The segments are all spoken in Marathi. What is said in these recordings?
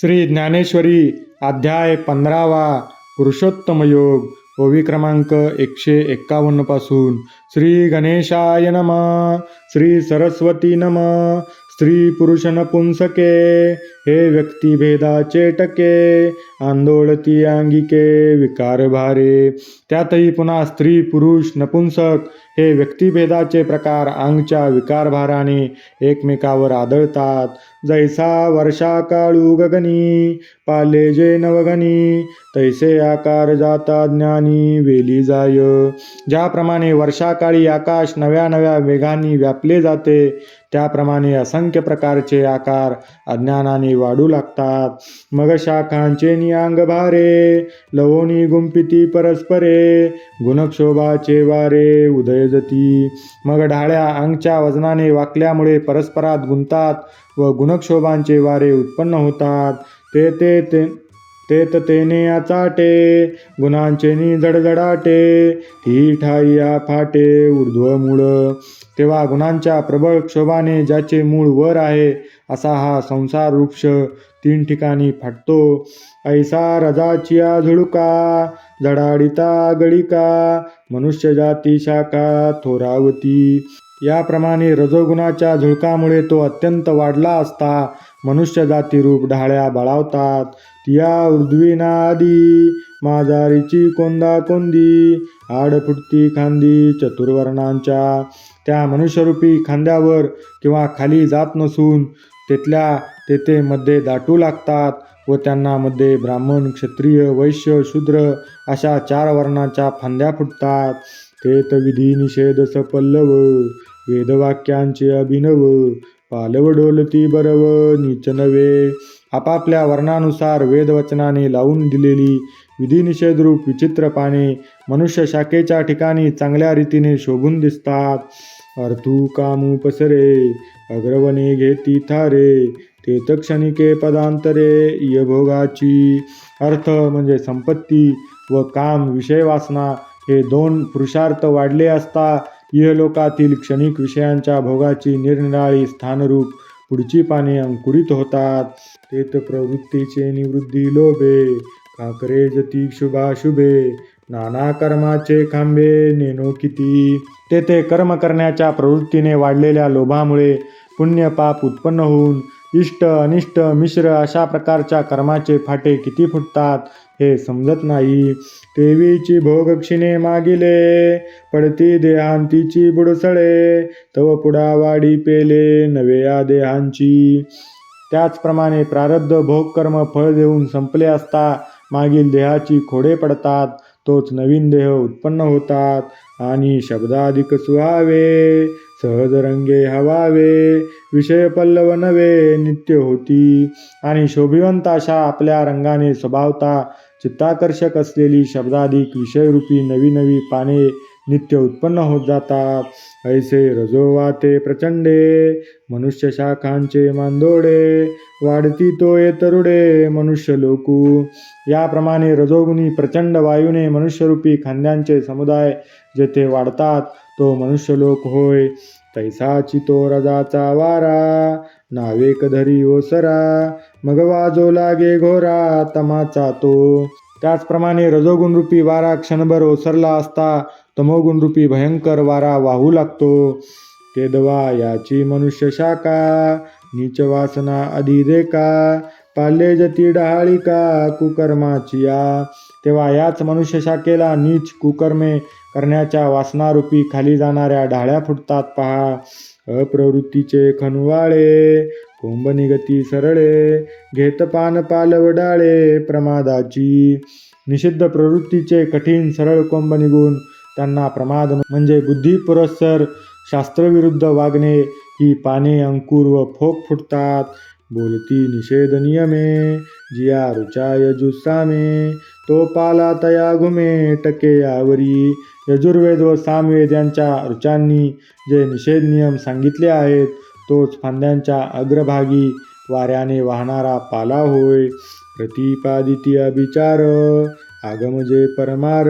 श्री ज्ञानेश्वरी अध्याय पंधरावा पुरुषोत्तम योग ओवी क्रमांक एकशे एक्कावन्नपासून श्री गणेशाय नम. श्री सरस्वती नम. स्त्री पुरुष नपुंसके. हे व्यक्तिभेदाचे टके आंदोळती अंगिके विकार भारे. त्यातही पुन्हा स्त्री पुरुष नपुंसक हे व्यक्तिभेदाचे प्रकार अंगच्या विकारभाराने एकमेकावर आदळतात. जैसा वर्षा काळू गगनी पाले जे नवगनी तैसे आकार जाता ज्ञानी वेली जाय. ज्याप्रमाणे वर्षाकाळी आकाश नव्या नव्या वेगाने व्यापले जाते त्याप्रमाणे असंख्य प्रकारचे आकार अज्ञानाने वाढू लागतात. मग शाखांचे नियांग भारे लवोनी गुंपिती परस्परे गुणक्षोभाचे वारे उदय उदयजती मग ढाळ्या अंगच्या वजनाने वाकल्यामुळे परस्परात गुंतात व गुणक्षोभांचे वारे उत्पन्न होतात. ते ते ते तेत तेने आचाटे गुणांचे नि जडजडाटे ठाई या फाटे ऊर्ध्व मूळ तेव्हा गुणांच्या प्रबळ क्षोभाने ज्याचे मूळ वर आहे असा हा संसार वृक्ष तीन ठिकाणी फाटतो. ऐसा रजाचिया झुळका जडाडिता गळिका मनुष्य जाती शाखा थोरावती. याप्रमाणे रजोगुणाच्या झुळकामुळे तो अत्यंत वाढला असता मनुष्य जाती रूप ढाळ्या बळावतात. तिया उर्ध्विना आदी माझारीची कोंदा कोंदी आडफुटती खांदी चतुर्वर्णांच्या. त्या मनुष्यरूपी खांद्यावर किंवा खाली जात नसून तिथल्या तेथे मध्ये दाटू लागतात. व त्यांना मध्ये ब्राह्मण क्षत्रिय वैश्य शूद्र अशा चार वर्णाच्या फांद्या फुटतात. तेत विधी निषेध सपल्लव वेदवाक्यांचे अभिनव पालव डोलती बरव नीच नवे आपापल्या वर्णानुसार वेदवचनाने लावून दिलेली विधिनिषेधरूप विचित्र पाने मनुष्य शाखेच्या ठिकाणी चांगल्या रीतीने शोभून दिसतात. अर्थू कामू पसरे अग्रवने घेती थारे ते क्षणिके पदांतरे यभोगाची. अर्थ म्हणजे संपत्ती व काम विषय वासना हे दोन पुरुषार्थ वाढले असता इहलोकातील क्षणिक विषयांच्या भोगाची निरनिराळी स्थानरूप पुढची पाने अंकुरित होतात. तेत प्रवृत्तीचे निवृत्ती लोभे काकरे जती शुभाशुभे नाना कर्माचे खांबे नेनो किती. तेथे कर्म करण्याच्या प्रवृत्तीने वाढलेल्या लोभामुळे पुण्यपाप उत्पन्न होऊन इष्ट अनिष्ट मिश्र अशा प्रकारच्या कर्माचे फाटे किती फुटतात हे समजत नाही. देवीची भोगक्षिणे मागिले पडती देहांतीची बुडसळे तव पुढा वाडी पेले नव्या देहांची. त्याचप्रमाणे प्रारब्ध भोगकर्म फळ देऊन संपले असता मागील देहाची खोडे पडतात तोच नवीन देह उत्पन्न होतात आणि शब्दाधिक सुहावे. सहज रंगे हवावे विषय पल्लव नवे नित्य होती. आणि शोभिवंत अशा आपल्या रंगाने स्वभावता चित्ताकर्षक असलेली शब्दाधिक विषयरूपी नवी नवी पाने नित्य उत्पन्न होत जातात. ऐसे रजोवाते प्रचंडे मनुष्य शाखांचे मांदोडे वाढती तो तरुडे मनुष्य लोकू. याप्रमाणे रजोगुणी प्रचंड वायूने मनुष्यरूपी खांद्यांचे समुदाय जेथे वाढतात तो मनुष्यलोक होय. तैसाची तो रजाचा वारा नावेक धरी ओसरा मग वाजो लागे घोरा तमाचा तो. त्याचप्रमाणे रजोगुणरूपी वारा क्षणभर ओसरला असता तमोगुणरूपी भयंकर वारा वाहू लागतो. केदवा याची मनुष्य शाखा नीच वासना अधिदेका पाले जती डहाळिका कुकर्माची या. तेव्हा याच मनुष्य शाखेला नीच कुकर्मे करण्याच्या वासनारूपी खाली जाणाऱ्या ढाळ्या फुटतात पहा. अप्रवृत्तीचे खनवाळे कोंब निगती सरळे घेत पान पालवडाळे प्रमादाची. निषिद्ध प्रवृत्तीचे कठीण सरळ कोंब निघून त्यांना प्रमाद म्हणजे बुद्धी पुरस्सर शास्त्रविरुद्ध वागणे ही पाने अंकुर व फोक फुटतात. बोलती निषेध नियमे जिया रुचाय यजुसामे तो पाला तया घुमे टके यावरी. यजुर्वेद व सामवेद यांच्या ऋचांनी जे निषेध नियम सांगितले आहेत तोच फांद्यांच्या अग्रभागी वाऱ्याने वाहणारा पाला होय. प्रतिपादिती अभिचार आगम जे परमार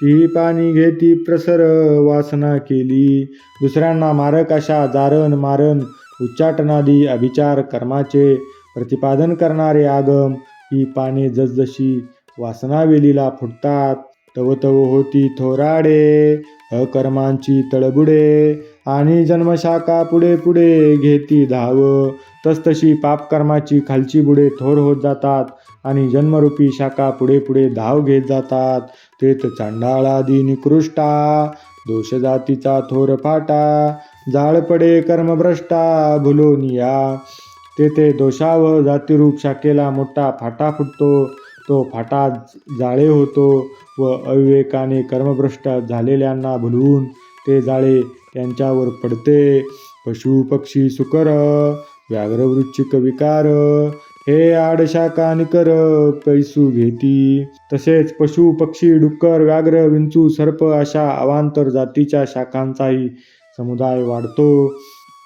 ती पाणी घेती प्रसर वासना केली. दुसऱ्यांना मारक अशा जारण मारण उच्चाटनादी अभिचार कर्माचे प्रतिपादन करणारे आगम ही पाने जसजशी वासनावेलीला फुटतात. तव तव होती थोराडे अकर्मांची तळबुडे. आणि जन्मशाखा पुढे पुढे घेती धाव. तसतशी पापकर्माची खालची बुडे थोर होत जातात. आणि जन्मरूपी शाखा पुढे पुढे धाव घेत जातात. तेथ चांडाळादी निकृष्टा दोष जातीचा थोर फाटा जाळपडे कर्मभ्रष्टा भुलोनिया. तेथे दोषाव जातीरूप जातिरूप शाखेला मोठा फाटा फुटतो. तो फाटा जाळे होतो व अविवेकाने कर्मभ्रष्ट झालेल्यांना भुलवून ते जाळे त्यांच्यावर पडते. पशु पक्षी सुकर व्याघ्रवृश्चिक विकार हे आडशाका निकर पैसू घेती. तसेच पशु पक्षी डुक्कर व्याघ्र विंचू सर्प अशा अवांतर जातीच्या शाखांचाही समुदाय वाढतो.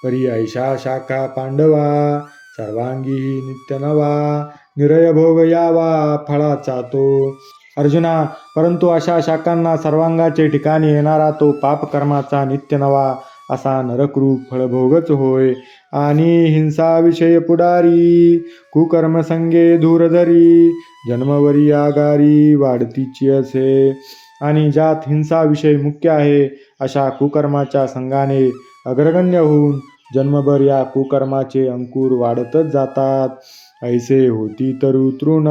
परी ऐशा शाखा पांडवा सर्वांगी नित्य नवा. निरय भोग यावा फळाचा तो. अर्जुना परंतु अशा शाखांना सर्वांगाचे ठिकाणी येणारा तो पापकर्माचा नित्य नवा असा नरकरूप फळभोगच होय. आणि हिंसा विषय पुढारी कुकर्म संगे धूरधरी जन्मवरी आगारी वाढतीची असे. आणि ज्यात हिंसा विषय मुख्य आहे अशा कुकर्माच्या संघाने अग्रगण्य होऊन जन्मभर या कुकर्माचे अंकुर वाढतच जातात. ऐसे होती तर उतरून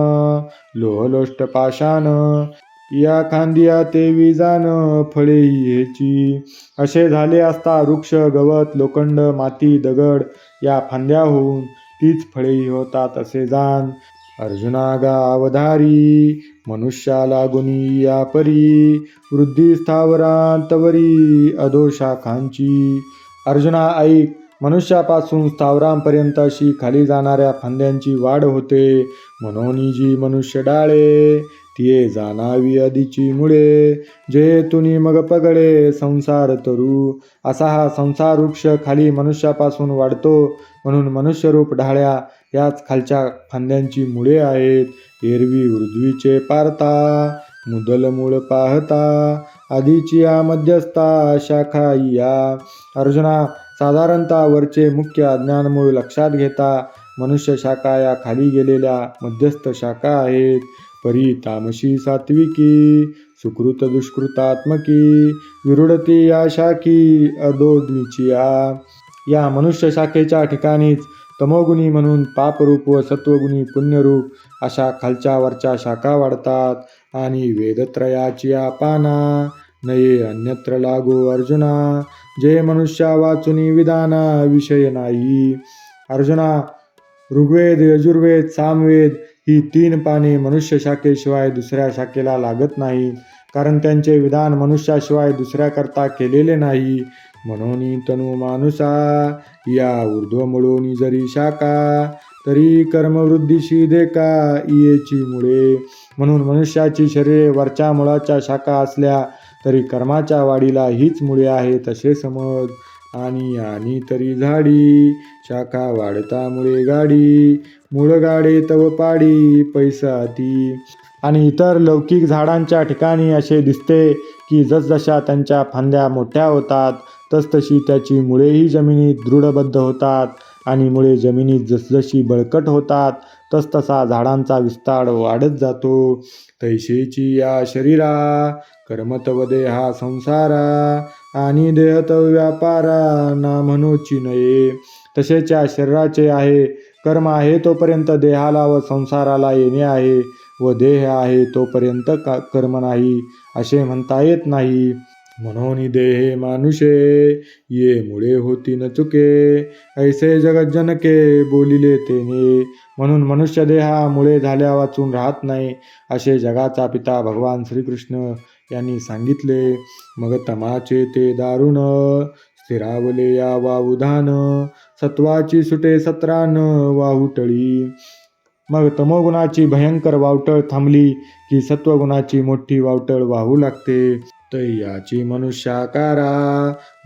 लोहलोष्ट पाषाण. या खांदिया ते विजान फळे ह्याची. असे झाले असता वृक्ष गवत लोखंड माती दगड या फांद्या होऊन तीच फळेही होतात असे जाण. अर्जुना गावधारी मनुष्याला गुणी या परी वृद्धी स्थावरांतवरी अधोशाखांची अर्जुना ऐक मनुष्यापासून स्थावरांपर्यंत अशी खाली जाणाऱ्या फांद्यांची वाढ होते. म्हणून जी मनुष्य डाळे तिये जाणावी आधीची मुळे. जे तुनी मग पगळे संसार तरू. असा हा संसार वृक्ष खाली मनुष्यापासून वाढतो. म्हणून मनुष्यरूप ढाळ्या याच खालच्या फांद्यांची मुळे आहेत. एरवी उर्ध्वीचे पारता मुदल मूळ पाहता. आधीची या मध्यस्था शाखा या. अर्जुना साधारणतः वरचे मुख्य अज्ञानमूळ लक्षात घेता मनुष्य शाखा या खाली गेलेल्या मध्यस्थ शाखा आहेत. परी तामशी सात्विकी सुकृत दुष्कृतात्मकी विरुडती या शाखी अधोद्विचिया या मनुष्य शाखेच्या ठिकाणीच तमोगुणी म्हणून पापरूप व सत्वगुणी पुण्यरूप अशा खालच्या वरच्या शाखा वाढतात आणि वेदत्रयाची या पाना नये अन्यत्र लागो अर्जुना. जे मनुष्या वाचुनी विधाना विषय नाही. अर्जुना ऋग्वेद यजुर्वेद सामवेद ही तीन पाने मनुष्य शाखेशिवाय दुसऱ्या शाखेला लागत नाही. कारण त्यांचे विधान मनुष्याशिवाय दुसऱ्याकरता केलेले नाही. म्हणून तनु मानुसा या ऊर्ध्वमुळोनी जरी शाखा तरी कर्मवृद्धीशी देखा इयेची मुळे. म्हणून मनुष्याची शरीरे वरच्या मुळाच्या शाखा असल्या तरी कर्माच्या वाढीला हीच मुळे आहे तसे समज. आणि आणि तरी झाडी शाखा वाढता मुळे गाडी मुळ गाडे तव पाडी पैसा ती. आणि इतर लौकिक झाडांच्या ठिकाणी असे दिसते की जसजशा त्यांच्या फांद्या मोठ्या होतात तसतशी त्याची मुळेही जमिनीत दृढबद्ध होतात. आणि मुळे जमिनीत जसजशी बळकट होतात तसतसा झाडांचा विस्तार वाढत जातो. तैशेची या शरीरा कर्मतव देहा संसारा आणि देहत व्यापारा ना म्हणूची नये. तसेच या शरीराचे आहे कर्म आहे तोपर्यंत देहाला व संसाराला येणे आहे व देह आहे तोपर्यंत का कर्म नाही असे म्हणता येत नाही. म्हणून देहे मानुषे ये मुळे होती न चुके. ऐसे जगज्जनके बोलिले तेने म्हणून मनुष्य देहा मुळे झाल्या वाचून राहत नाही असे जगाचा पिता भगवान श्रीकृष्ण यांनी सांगितले. मग तमाचे ते दारुण स्थिरावले या वावुधान सत्वाची सुटे सत्रान वाहुटळी मग तमोगुणाची भयंकर वावटळ थांबली की सत्वगुणाची मोठी वावटळ वाहू लागते. तैयाची मनुष्याकारा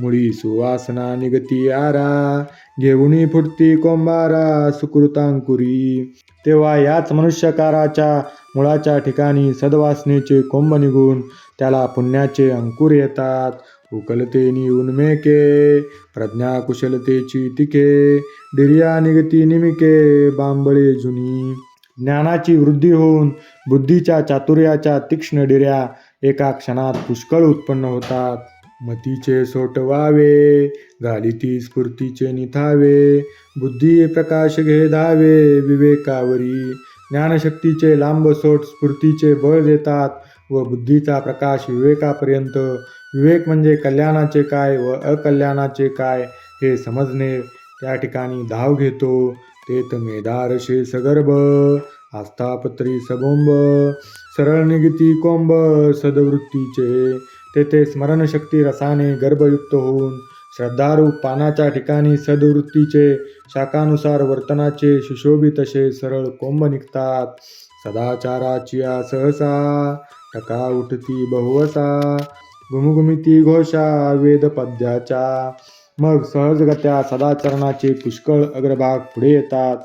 मुळी सुवासना निगती आरा घेऊनी फुटती कोंबारा सुकृतांकुरी. तेव्हा याच मनुष्यकाराच्या मुळाच्या ठिकाणी सद्वासनेचे कोंब निघून त्याला पुण्याचे अंकुर येतात. उकलतेनी उन्मेके प्रज्ञा कुशलतेची तिके डिर्या निगती निमिके बांबळे जुनी. ज्ञानाची वृद्धी होऊन बुद्धीच्या चातुर्याच्या तीक्ष्ण डिर्या एका क्षणात पुष्कळ उत्पन्न होतात. मतीचे सोटवावे गालिती स्फूर्तीचे निथावे बुद्धी प्रकाश घे धावे विवेकावरी ज्ञानशक्तीचे लांब सोट स्फूर्तीचे बळ देतात व बुद्धीचा प्रकाश विवेकापर्यंत. विवेक म्हणजे कल्याणाचे काय व अकल्याणाचे काय हे समजणे. त्या ठिकाणी धाव घेतो. तेत मेधारशे सगर्भ आस्थापत्री सबोंब सरळ निगती कोंब सदवृत्तीचे. तेथे स्मरणशक्ती रसाने गर्भयुक्त होऊन श्रद्धारूप पानाच्या ठिकाणी सदवृत्तीचे शाखानुसार वर्तनाचे सुशोभित असे सरळ कोंब निघतात. सदाचाराची सहसा टका उठती बहुवसा घुमघुमिती घोषा वेदपद्याच्या मग सहजगत्या सदाचरणाचे पुष्कळ अग्रभाग पुढे येतात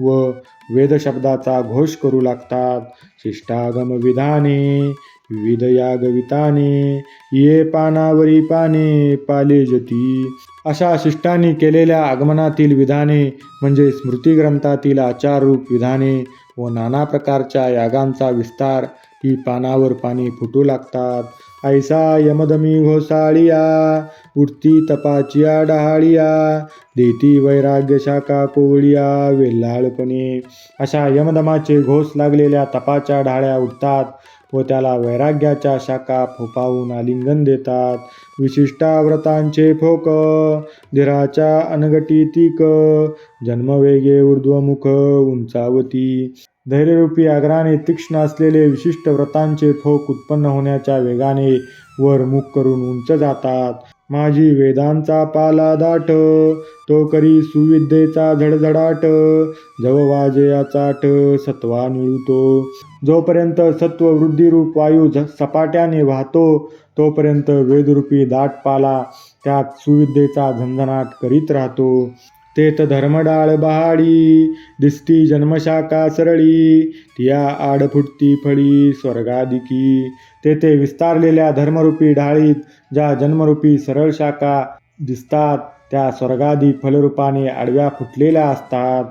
व वेदशब्दाचा घोष करू लागतात. शिष्टागम विधाने विविध यागविताने ये पानावरी पाने पाले जती. अशा शिष्टांनी केलेल्या आगमनातील विधाने म्हणजे स्मृतिग्रंथातील आचाररूप विधाने व नाना प्रकारच्या यागांचा विस्तार ही पानावर पाणी फुटू लागतात. ऐसा यमदमी घोसाळिया उठती तपाचिया डहाळिया देती वैराग्य शाखा कोवळिया वेल्हाळपणे. अशा यमदमाचे घोस लागलेल्या तपाच्या ढाळ्या उठतात व त्याला वैराग्याच्या शाखा फोपावून आलिंगन देतात. विशिष्टा व्रतांचे फोक धीराच्या अनगटी तीक जन्मवेगे ऊर्ध्वमुख उंचावती. धैर्यरूपी आग्राने तीक्ष्ण असलेले विशिष्ट व्रतांचे फोक उत्पन्न होण्याच्या वेगाने वर मुख करून उंच जातात. माझी वेदांचा पाला दाट तो करी सुविद्येचा झडझडाट जव वाजे चाट सत्वा निळतो. जोपर्यंत सत्व वृद्धिरूप वायू झ सपाट्याने वाहतो तोपर्यंत वेदरूपी दाट पाला त्यात सुविद्येचा झंझनाट करीत राहतो. तेत धर्मडाळ बहाडी दिसती जन्मशाखा सरळी तिया आड फुटती फळी स्वर्गादिकी. तेथे विस्तारलेल्या धर्मरूपी ढाळीत ज्या जन्मरूपी सरळ शाखा दिसतात त्या स्वर्गादी फलरूपाने आडव्या फुटलेल्या असतात.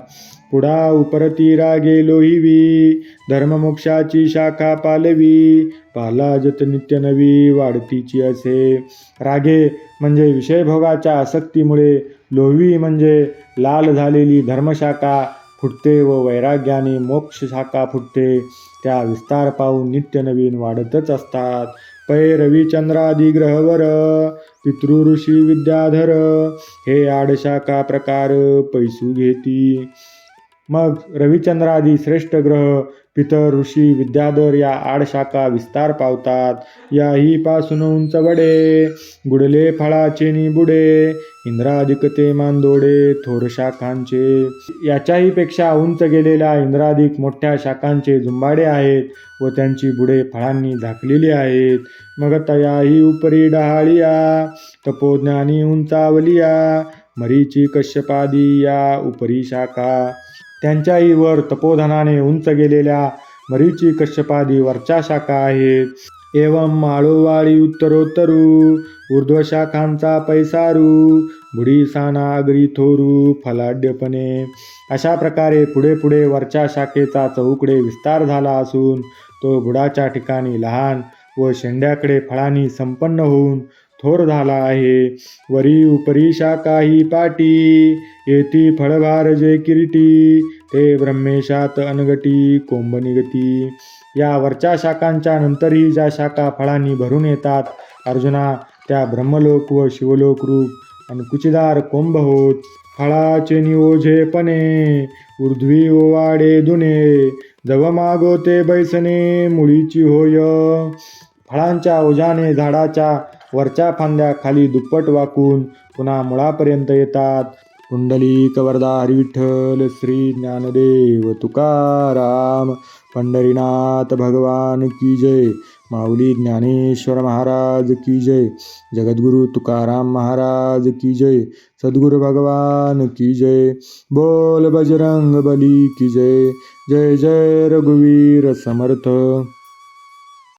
पुढा उपरती रागे लोहिवी धर्ममोक्षाची शाखा पालवी पालाजत नित्य नवी वाढतीची असे. रागे म्हणजे विषयभोगाच्या आसक्तीमुळे लोहवी म्हणजे लाल झालेली धर्मशाखा फुटते व वैराग्याने मोक्ष शाखा फुटते. त्या विस्तार पाहून नित्य नवीन वाढतच असतात. पै रविचंद्रादी ग्रहवर पितृ ऋषी विद्याधर हे आडशाखा प्रकार पैसू घेती. मग रविचंद्रादी श्रेष्ठ ग्रह पितर ऋषी विद्याधर या आडशाखा विस्तार पावतात. याही पासून उंच वडे गुडले फळाचे नि बुडे इंद्रादिकते मांदोडे थोर शाखांचे. याच्याही पेक्षा उंच गेलेल्या इंद्राधिक मोठ्या शाखांचे जुंबाडे आहेत व त्यांची बुडे फळांनी झाकलेली आहेत. मग तयाही उपरी डहाळिया तपोज्ञानी उंचावलिया मरीची कश्यपादी या उपरी शाखा. त्यांच्याईवर तपोधनाने उंच गेलेल्या मरीची कश्यपादी वरच्या शाखा आहेत. एवं माळोवाळी उत्तरोत्तरू ऊर्ध्वशाखांचा पैसारू बुडी सानागरी थोरू फलाढ्यपणे. अशा प्रकारे पुढे पुढे वरच्या शाखेचा चौकडे विस्तार झाला असून तो बुडाच्या ठिकाणी लहान व शेंड्याकडे फळांनी संपन्न होऊन थोर झाला आहे. वरी उपरी शाखा ही पाटी येती फळभार जे किरीटी ते ब्रह्मेशात अनगटी कोंब निगती या वरच्या शाखांच्या नंतरही ज्या शाखा फळांनी भरून येतात अर्जुना त्या ब्रह्मलोक व शिवलोक रूप अनकुचीदार कोंब होत. फळाचे निओझेपणे उर्ध्वी ओवाडे दुने जव मागो ते बैसने मुळीची होय. फळांच्या ओझाने झाडाच्या वरच्या फांद्या खाली दुप्पट वाकून पुन्हा मुळापर्यंत येतात. कुंडली कवरदार हरिविठ्ठल श्री ज्ञानदेव तुकाराम पंढरीनाथ भगवान की जय. माऊली ज्ञानेश्वर महाराज की जय. जगद्गुरु तुकाराम महाराज की जय. सद्गुरु भगवान की जय. बोल बजरंग बली की जय. जय जय रघुवीर समर्थ.